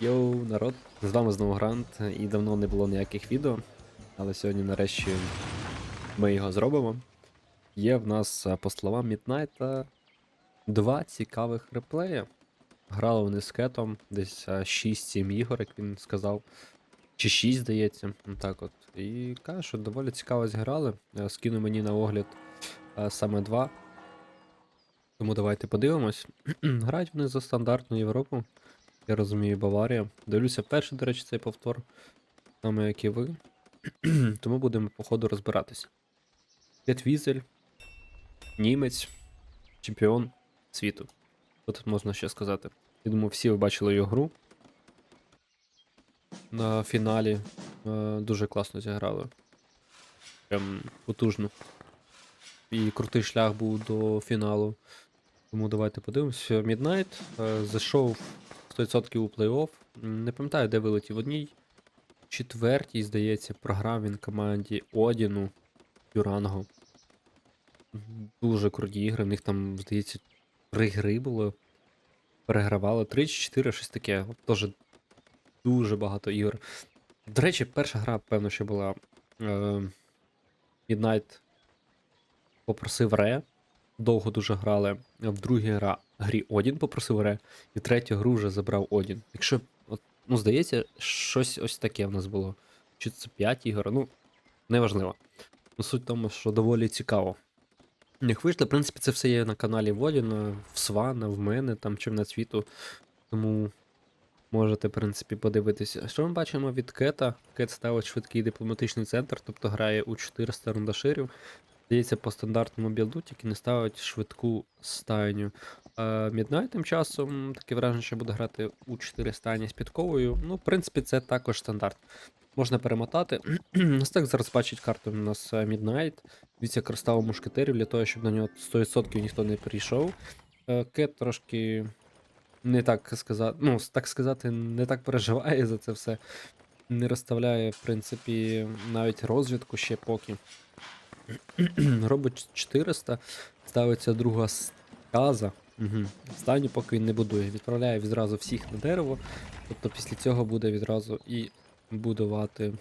Йоу, народ, з вами знову Грант, і давно не було ніяких відео, але сьогодні нарешті ми його зробимо. Є в нас, е, по словам Міднайта, два цікавих реплеї. Грали вони з кетом, десь е, 6-7 ігор, як він сказав. Чи 6, здається, ну так от. І каже, що доволі цікаво зіграли. Е, Скину мені на огляд е, саме два. Тому давайте подивимось. Грають вони за стандартну Європу. Я розумію, Баварія. Дивлюся перший, до речі, цей повтор, саме як і ви. Тому будемо по ходу розбиратися. Візель, німець, чемпіон світу. Що тут можна ще сказати? Я думаю, всі ви бачили його гру. На фіналі е, дуже класно зіграли. Прям потужно. І крутий шлях був до фіналу. Тому давайте подивимося. Midnight е, зайшов 100% у плей-офф. Не пам'ятаю, де вилетів. Одній четвертій, здається, програв він команді Одіну Юранго. Дуже круті ігри. В них там, здається, три гри було. Перегравали. Три чи чотири, щось таке. Теж дуже багато ігор. До речі, перша гра, певно, що була. Е, Midnight попросив Ре. Довго дуже грали. В другій гра, грі Одін попросив Ре, і третю гру вже забрав Одін. Якщо, от, ну, здається, щось ось таке в нас було. Чи це 5 ігор, ну, неважливо. Ну, суть в тому, що доволі цікаво. Як вийшло, в принципі, це все є на каналі Водіна, в Свана, в мене, там чим на світу. Тому можете, в принципі, подивитися. Що ми бачимо від Кета? Кет ставить швидкий дипломатичний центр, тобто грає у 400 рундаширів. Здається, по стандартному білду тільки не ставить швидку стайню. А Міднайт тим часом таке враження, що буде грати у 4 стайні з підковою. Ну, в принципі, це також стандарт. Можна перемотати. Так зараз бачить карту у нас Міднайт. Дивіться, як розставив мушкетерів для того, щоб на нього 100% ніхто не прийшов. Е, Кет трошки не так сказати, ну, так сказати, не так переживає за це все. Не розставляє, в принципі, навіть розвідку ще поки. Робить 400, ставиться друга сказа. Угу. Стані поки він не будує. Відправляє відразу всіх на дерево. Тобто після цього буде відразу і будувати.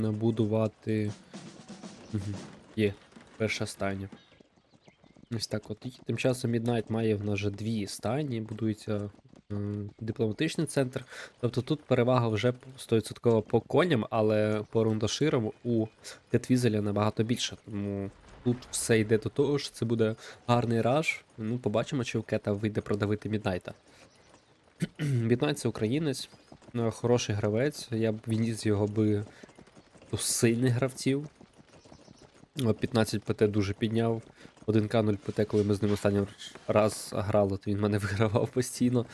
Будувати. Угу. Є, перша стайня. Ось так от. І тим часом Midnight має в нас вже дві стайні, будується дипломатичний центр. Тобто тут перевага вже 100% по коням, але по рундаширам у Тетвізеля набагато більше. Тому тут все йде до того, що це буде гарний раш. Ну, побачимо, чи у Кета вийде продавити Міднайта. Міднайт це українець, е, хороший гравець. Я б відніс його би до сильних гравців. Е, 15 ПТ дуже підняв. 1К 0 ПТ, коли ми з ним останній раз грали, то він мене вигравав постійно.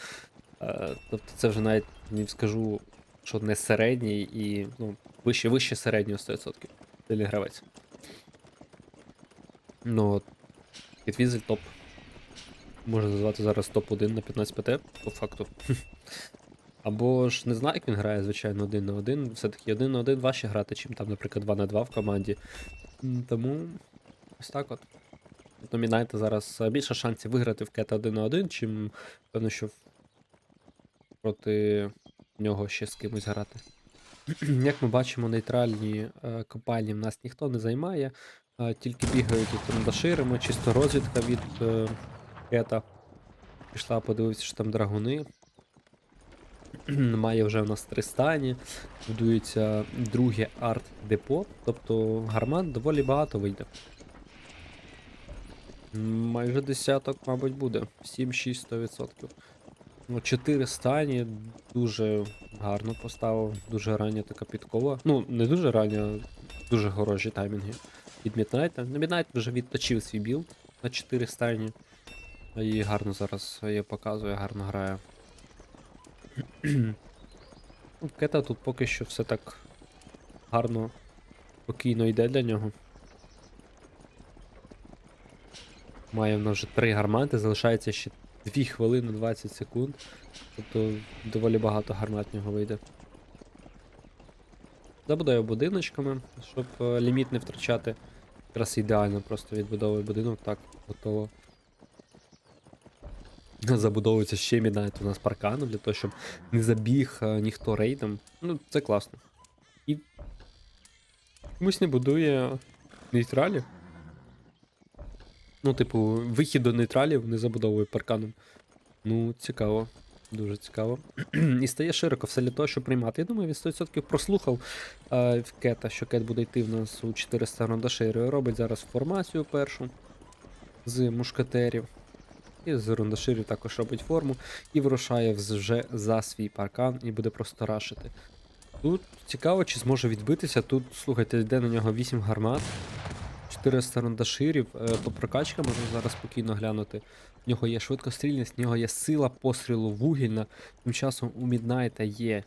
Е, Тобто це вже навіть не скажу, що не середній і ну, вище, вище середнього 100%. Сильний гравець. Ну, от, Підвізель топ. Можна назвати зараз топ-1 на 15 ПТ, по факту. Або ж не знаю, як він грає, звичайно, один на один. Все-таки один на один важче грати, чим там, наприклад, 2 на 2 в команді. Тому ось так от. Номінайте зараз е, більше шансів виграти в кета 1 на 1, чим певно, що проти нього ще з кимось грати. Як ми бачимо, нейтральні е, копальні в нас ніхто не займає, а тільки бігають і трандаширами, чисто розвідка від е, кета. Пішла, подивитися, що там драгуни. Має вже в нас три стані, будується друге арт-депо, тобто гармат доволі багато вийде. Майже десяток, мабуть, буде. 7-6-100%. Ну, 4 стані дуже гарно поставив, дуже рання така підкова. Ну, не дуже рання, дуже хороші таймінги від Міднайта. На Міднайт вже відточив свій білд на 4 стані. І гарно зараз я показує, гарно грає. Ну, Кета тут поки що все так гарно, спокійно йде для нього. Має в нас вже 3 гармати, залишається ще 2 хвилини 20 секунд. Тобто доволі багато гармат нього вийде. Забудую будиночками, щоб е, ліміт не втрачати. Якраз ідеально просто відбудовує будинок, так, готово. забудовується ще Midnight у нас парканом для того, щоб не забіг е, ніхто рейдом. Ну, це класно. І комусь не будує нейтралів. Ну, типу, вихід до нейтралів не забудовує парканом. Ну, цікаво. Дуже цікаво. І стає широко все для того, щоб приймати. Я думаю, він 100% прослухав е, в кета, що кет буде йти в нас у 400 рундаширів. Робить зараз формацію першу з мушкетерів. І з рундаширів також робить форму. І вирушає вже за свій паркан і буде просто рашити. Тут цікаво, чи зможе відбитися. Тут, слухайте, йде на нього 8 гармат. 400 рундаширів. Е, По прокачкам можна зараз спокійно глянути. В нього є швидкострільність, в нього є сила пострілу вугільна. Тим часом у Міднайта є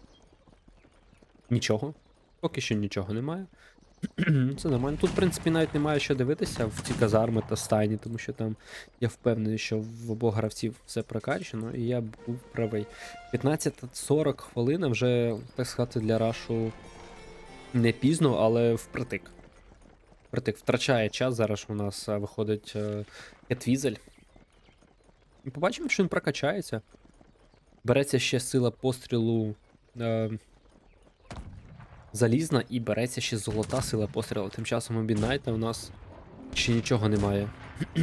нічого. Поки що нічого немає. Це нормально. Тут, в принципі, навіть немає що дивитися в ці казарми та стайні, тому що там я впевнений, що в обох гравців все прокачано, і я був правий. 15-40 хвилин вже, так сказати, для рашу не пізно, але впритик. Впритик втрачає час. Зараз у нас е, виходить е, Кетвізель. Побачимо, що він прокачається. Береться ще сила пострілу е, залізна і береться ще золота сила пострілу. Тим часом у Біднайта у нас ще нічого немає.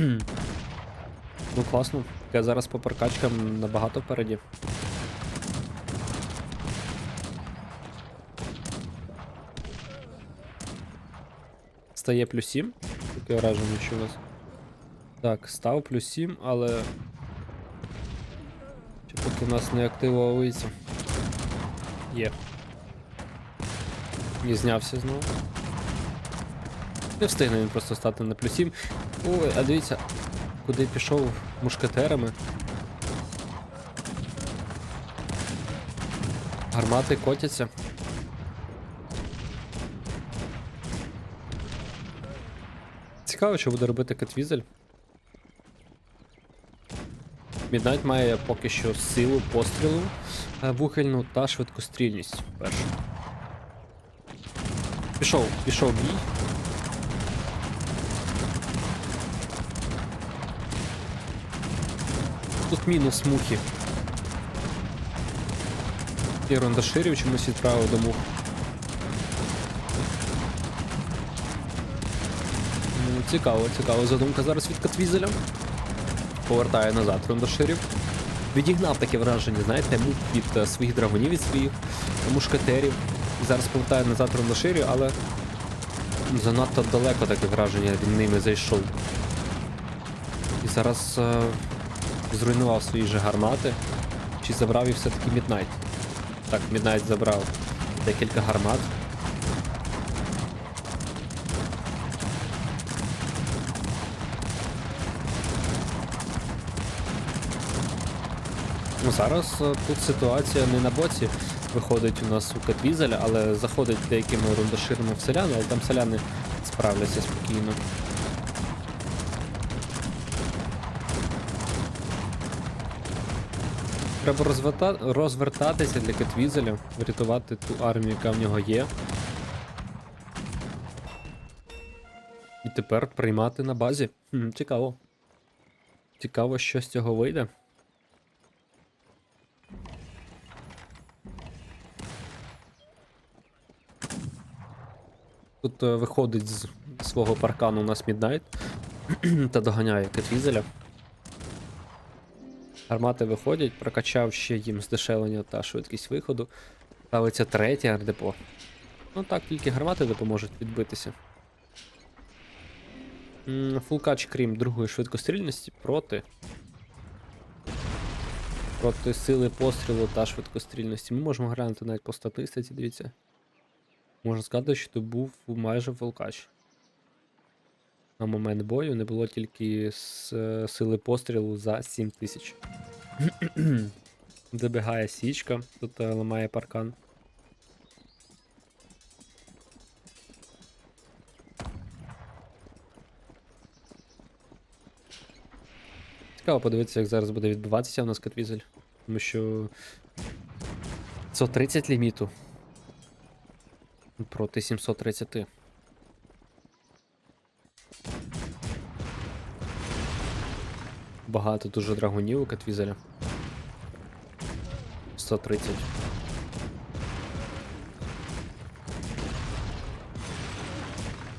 ну класно. Я зараз по прокачкам набагато впереді. Стає плюс 7. Таке враження, у нас. Так, став плюс 7, але. Чи поки в нас не активовується. Є. І знявся знову. Не встигне він просто стати на плюс 7. Ой, а дивіться, куди пішов мушкетерами. Гармати котяться. Цікаво, що буде робити Кетвізель. Міднайт має поки що силу пострілу е, вугільну та швидкострільність першу. Пішов, пішов бій. Тут мінус мухи. І Рондаширів чомусь відправив до мух. Ну, Цікаво, цікаво. Задумка зараз від Катвізеля. Повертає назад Рондаширів. Відігнав таке враження, знаєте, мух від е, своїх драгонів, від своїх мушкетерів. Зараз повертає назад Рондаширів, але занадто далеко таке враження він ними зайшов. І зараз е, зруйнував свої же гармати. Чи забрав їх все-таки Міднайт? Так, Міднайт забрав декілька гармат. Ну, зараз е, тут ситуація не на боці виходить у нас у Катвізеля, але заходить деякими рундаширами в селяни, але там селяни справляться спокійно. Треба розверта... розвертатися для Кетвізеля, врятувати ту армію, яка в нього є. І тепер приймати на базі. Хм, цікаво. Цікаво, що з цього вийде. Тут е, виходить з свого паркану у нас Міднайт та доганяє Кетвізеля. Армати виходять, прокачав ще їм здешевлення та швидкість виходу. Ставиться третє ардепо. Ну так, тільки гармати допоможуть відбитися. Фулкач, крім другої швидкострільності, проти. Проти сили пострілу та швидкострільності. Ми можемо глянути навіть по статистиці, дивіться. Можна сказати, що це був майже фулкач. На момент бою не було тільки е, сили пострілу за 7000. Добігає січка, тут е, ламає паркан. Цікаво подивитися, як зараз буде відбуватися у нас Катвізель. Тому що 130 ліміту проти 730. багато дуже драгунів у Катвізеля. 130.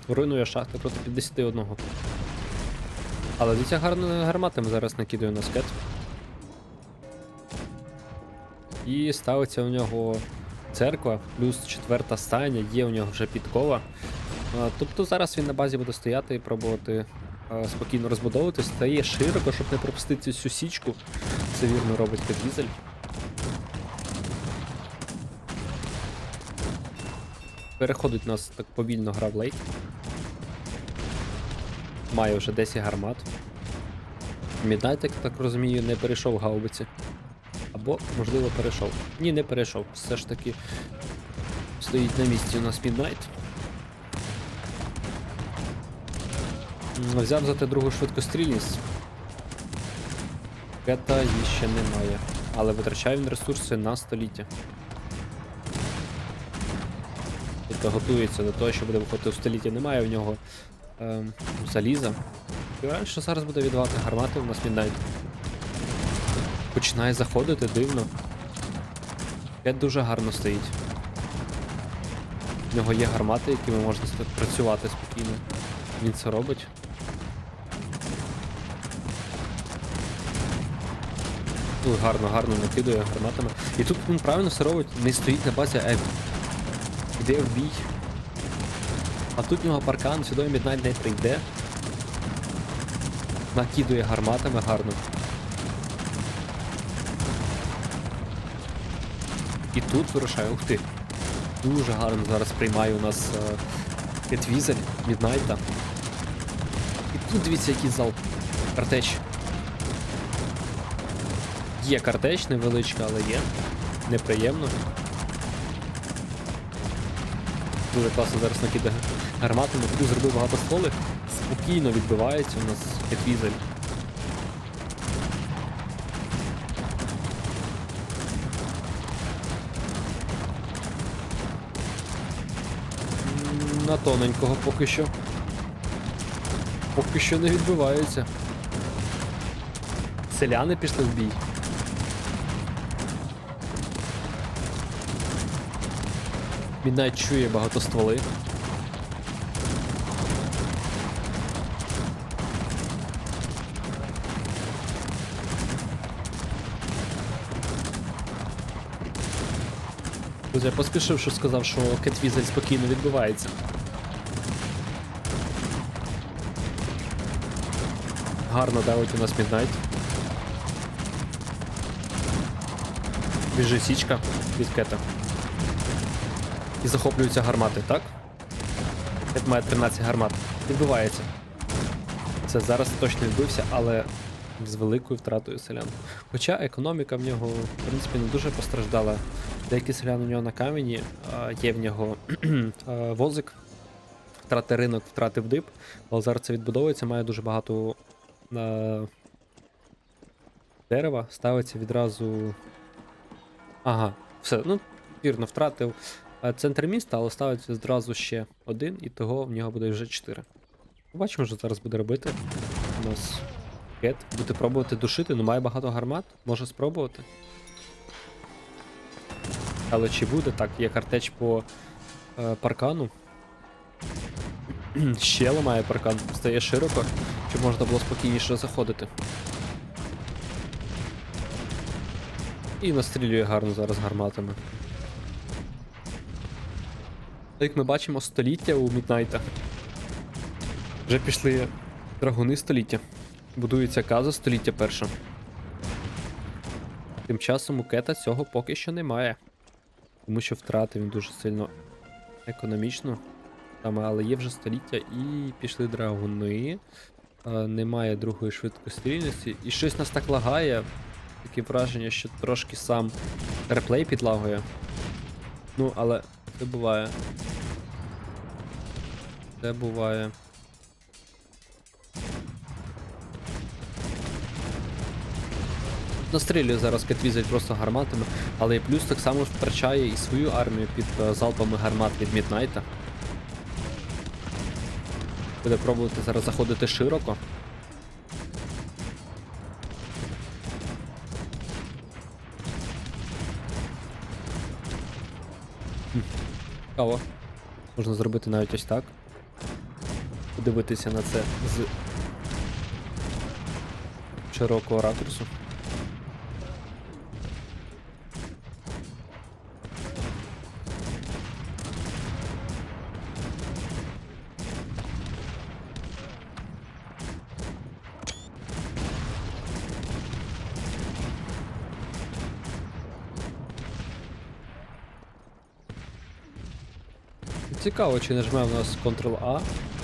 Руйнує шахти проти 51. Але дитя гарно гарматами зараз накидує на скет. І ставиться у нього церква, плюс четверта стайня, є у нього вже підкова. Тобто зараз він на базі буде стояти і пробувати спокійно розбудовувати, стає широко, щоб не пропустити цю січку. Це вірно робить Катвізель. Переходить у нас так повільно гра в лейт. Має вже 10 гармат. Міднайт, як так розумію, не перейшов гаубиці. Або, можливо, перейшов. Ні, не перейшов. Все ж таки стоїть на місці у нас Міднайт. Взяв за те другу швидкострільність. Кета її ще немає. Але витрачає він ресурси на століття. Тобто готується до того, що буде виходити у століття. Немає в нього ем, заліза. Сподіваюся, що зараз буде віддавати гармати у нас Міднайт. Починає заходити дивно. Кет дуже гарно стоїть. В нього є гармати, якими можна працювати спокійно. Він це робить. Ну, гарно, гарно накидує гарматами. І тут він правильно все робить, не стоїть на базі, а йде в бій. А тут в нього паркан, сюди Міднайт не прийде. Накидує гарматами гарно. І тут вирушає, ух ти. Дуже гарно зараз приймає у нас Кетвізель, Міднайта. І тут дивіться, який залп. Картеч. Є картеч, невеличка, але є. Неприємно. Дуже класно зараз накидає гарматами, плюс зробив багато стволи. Спокійно відбивається у нас Кетвізель. На тоненького поки що. Поки що не відбивається. Селяни пішли в бій. Міднайт чує багато стволи. Друзі, я поспішив, що сказав, що Кетвізель спокійно відбувається. Гарно давить у нас Міднайт. Біжить січка від кета. І захоплюються гармати, так? Кет має 13 гармат. Відбувається. Це зараз точно відбився, але з великою втратою селян. Хоча економіка в нього, в принципі, не дуже постраждала. Деякі селяни у нього на камені, є в нього возик, втрати ринок, втратив дип, але зараз це відбудовується, має дуже багато а, дерева, ставиться відразу. Ага, все, ну, вірно, втратив а, центр міста, але ставиться зразу ще один, і того в нього буде вже 4. Побачимо, що зараз буде робити. У нас кет. Буде пробувати душити, ну має багато гармат, може спробувати. Але чи буде? Так, є картеч по е, паркану. Ще ламає паркан, стає широко, щоб можна було спокійніше заходити. І настрілює гарно зараз гарматами. Як ми бачимо, століття у Міднайта. Вже пішли драгуни століття. Будується каза століття перша. Тим часом у кета цього поки що немає. Тому що втратив він дуже сильно економічно. Саме, але є вже століття і пішли драгуни. Е, немає другої швидкострільності. І щось нас так лагає. Таке враження, що трошки сам реплей підлагує. Ну, але це буває. Це буває. Настрілює зараз Кетвізель просто гарматами, але і плюс так само втрачає і свою армію під е, залпами гармат від Міднайта. Буде пробувати зараз заходити широко. Цікаво. Можна зробити навіть ось так. Подивитися на це з широкого ракурсу. Цікаво, чи нажме у нас Ctrl-A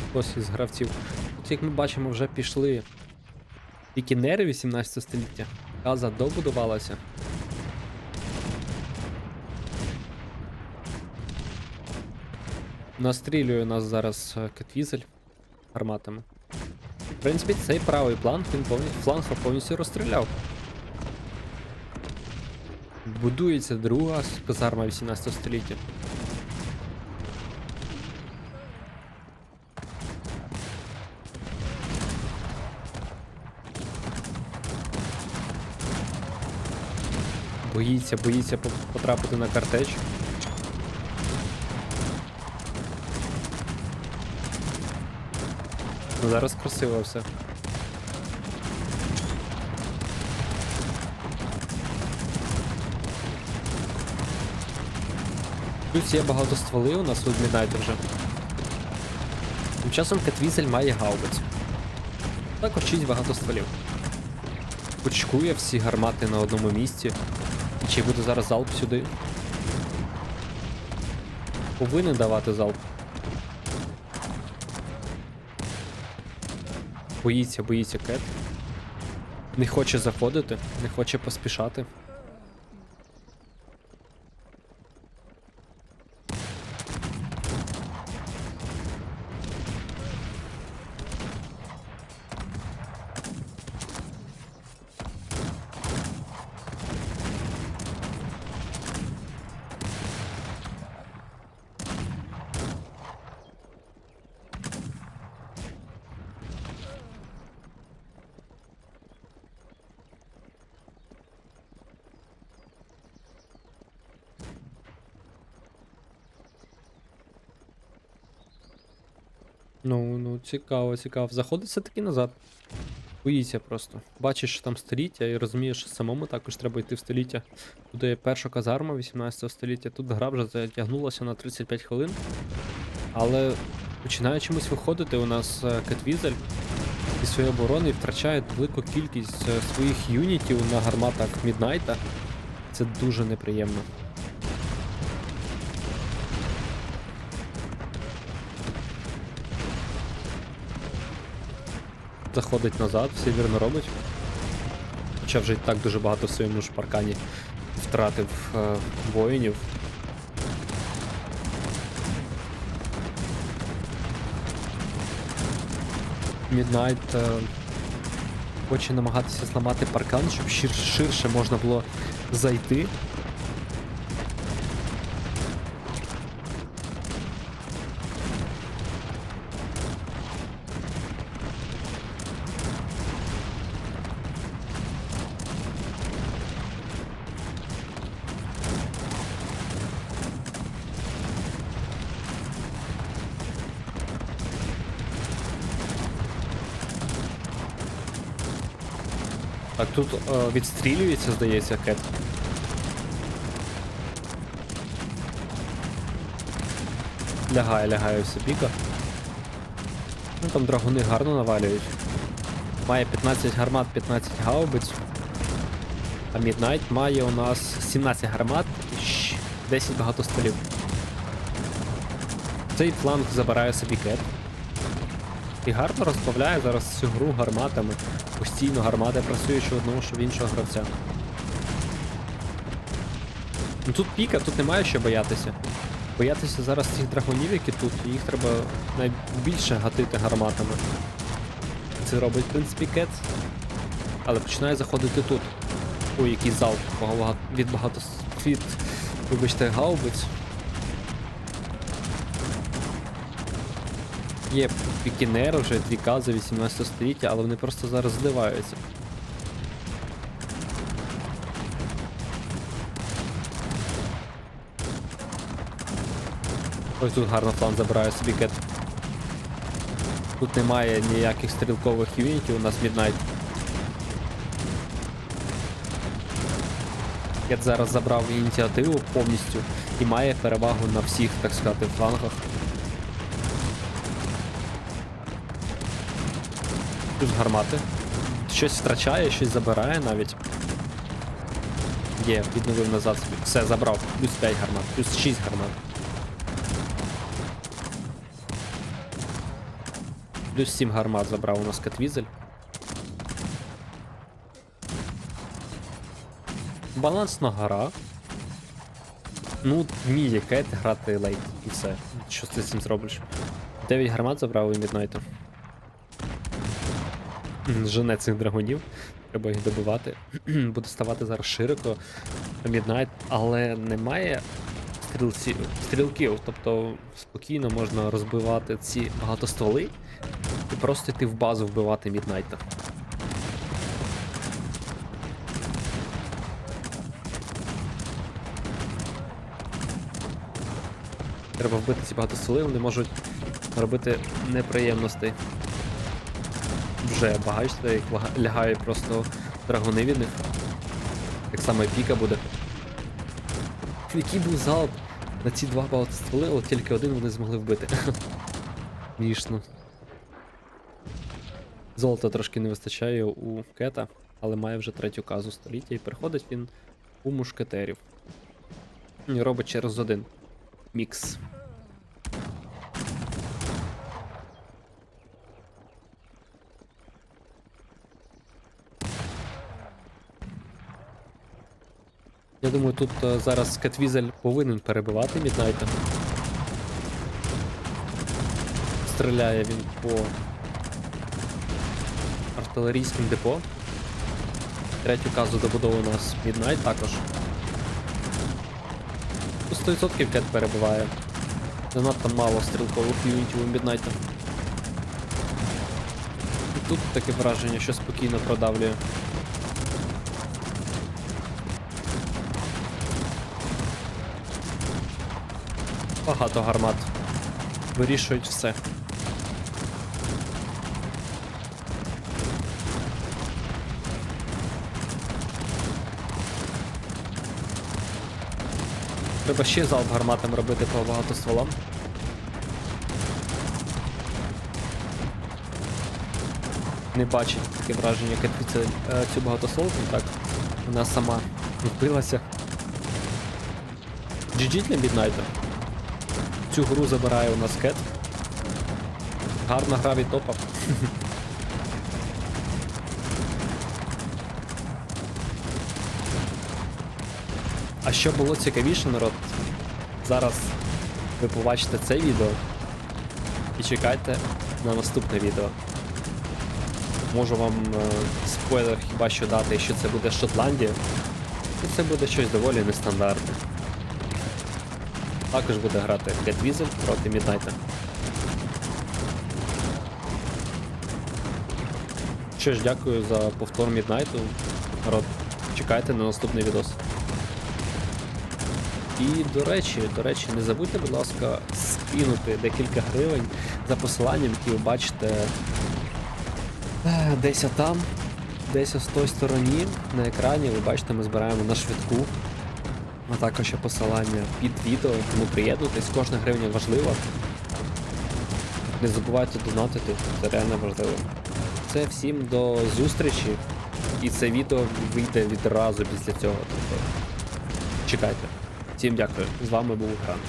хтось із гравців. От як ми бачимо, вже пішли пікінери 18 століття. Каза добудувалася. Настрілює нас зараз е, Кетвізель гарматами. В принципі, цей правий план він повністю фланг повністю розстріляв. Будується друга казарма 18 століття. Боїться, боїться потрапити на картеч. Ну, зараз красиво все. Плюс є багато стволи у нас у Міднайта вже. Тим часом Кетвізель має гаубицю. Також чить багато стволів. Почкує всі гармати на одному місці. Чи буде зараз залп сюди? Повинен давати залп. Боїться, боїться кет. Не хоче заходити, не хоче поспішати. Ну, ну, цікаво, цікаво. Заходить все-таки назад. Боїться просто. Бачиш, що там століття і розумієш, що самому також треба йти в століття. Туди є перша казарма 18 століття. Тут гра вже затягнулася на 35 хвилин. Але починає чомусь виходити у нас е, Кетвізель зі своєї оборони і втрачає велику кількість е, своїх юнітів на гарматах Міднайта. Це дуже неприємно. Заходить назад, все вірно робить. Хоча вже і так дуже багато в своєму ж паркані втратив е, воїнів. Міднайт е, хоче намагатися зламати паркан, щоб шир ширше можна було зайти. Тут е, відстрілюється, здається, кет. Лягає, лягає все піка. Ну там драгуни гарно навалюють. Має 15 гармат, 15 гаубиць. А Міднайт має у нас 17 гармат і щ- 10 багатостволів. Цей фланг забирає собі кет. І гарно розбавляє зараз цю гру гарматами. Постійно гармати працюють що одного, що в іншого гравця. Ну тут піка, тут немає що боятися. Боятися зараз цих драгонів, які тут, їх треба найбільше гатити гарматами. Це робить, в принципі, кет. Але починає заходити тут. Ой, який залп від багато від, вибачте, гаубиць. Є пікінери вже, дві кази 18 століття, але вони просто зараз зливаються. Ось тут гарно фланг забирає собі кет. Тут немає ніяких стрілкових юнітів, у нас Міднайт. Кет зараз забрав ініціативу повністю і має перевагу на всіх, так сказати, флангах. Плюс гармати. Щось втрачає, щось забирає навіть. Є, відновив назад собі. Все, забрав. Плюс 5 гармат, плюс 6 гармат. Плюс 7 гармат забрав у нас Катвізель. Балансна гра. Ну, вміє Кет грати лейт і все. Що ти з цим зробиш? 9 гармат забрав у Міднайта. Жене цих драгунів. Треба їх добивати. Буде ставати зараз широко Міднайт, але немає стрілців, стрілків. Тобто спокійно можна розбивати ці багатостволи і просто йти в базу вбивати Міднайта. Треба вбити ці багатостволи, вони можуть робити неприємностей. Вже бачите, як лягає просто драгони від них. Так само і піка буде. Який був залп на ці два багатостволи, от тільки один вони змогли вбити. Смішно. Золота трошки не вистачає у кета, але має вже третю казу століття і переходить він у мушкетерів. І робить через один. Мікс. Я думаю, тут е, зараз Кетвізель повинен перебивати Міднайта. Стріляє він по артилерійським депо. Третю казу добудовує у нас Міднайт також. 100% кет перебиває. Занадто мало стрілкових юнітів у Міднайта. Тут таке враження, що спокійно продавлює. Багато гармат. Вирішують все. Треба ще залп гарматам робити по багато стволам. Не бачить таке враження, як це, цю багатословку, так. Вона сама вбилася. GG для Міднайта. Цю гру забирає у нас кет. Гарна гра від топа. А що було цікавіше, народ? Зараз ви побачите це відео і чекайте на наступне відео. Можу вам е, спойлер хіба що дати, що це буде Шотландія. І це буде щось доволі нестандартне. Також буде грати Гетвізель проти Міднайта. Що ж, дякую за повтор Міднайту. Народ, чекайте на наступний відос. І до речі, до речі, не забудьте, будь ласка, скинути декілька гривень за посиланням, які ви бачите е, десь там, десь ось той стороні на екрані. Ви бачите, ми збираємо на швидку. А також є посилання під відео, тому приєднуйтесь, кожна гривня важлива. Не забувайте донатити, це реально важливо. Це всім до зустрічі. І це відео вийде відразу після цього. Тобто чекайте. Всім дякую. З вами був Грант.